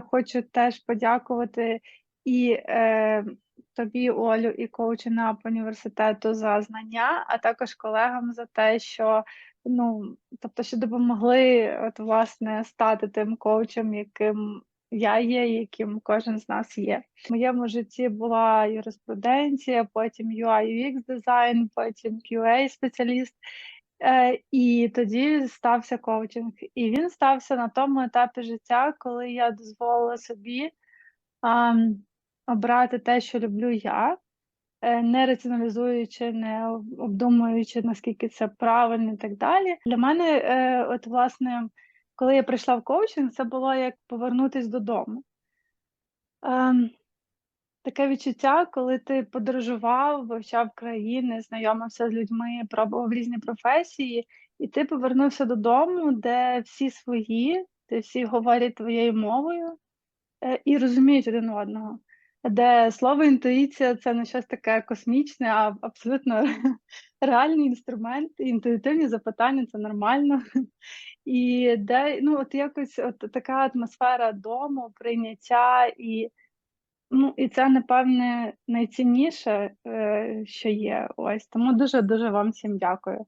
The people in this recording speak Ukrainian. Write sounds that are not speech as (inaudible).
хочу теж подякувати і е, тобі, Олю, і коучинап університету за знання, а також колегам за те, що ну, тобто, що допомогли от, власне стати тим коучем, яким я є, яким кожен з нас є. В моєму житті була юриспруденція, потім UI UX дизайн, потім QA спеціаліст. Е, і тоді стався коучинг. І він стався на тому етапі життя, коли я дозволила собі обрати те, що люблю я, е, не раціоналізуючи, не обдумуючи, наскільки це правильно і так далі. Для мене, е, от, власне, коли я прийшла в коучинг, це було як повернутись додому. Ем, Таке відчуття, коли ти подорожував, вивчав країни, знайомився з людьми, пробував різні професії, і ти повернувся додому, де всі свої, де всі говорять твоєю мовою е, і розуміють один одного. Де слово інтуїція це не щось таке космічне, а абсолютно (laughs) реальний інструмент, інтуїтивні запитання це нормально. (laughs) І де ну, от якось от така атмосфера дому, прийняття і. Ну, і це, напевне, найцінніше, е, що є. Ось тому дуже дуже вам всім дякую.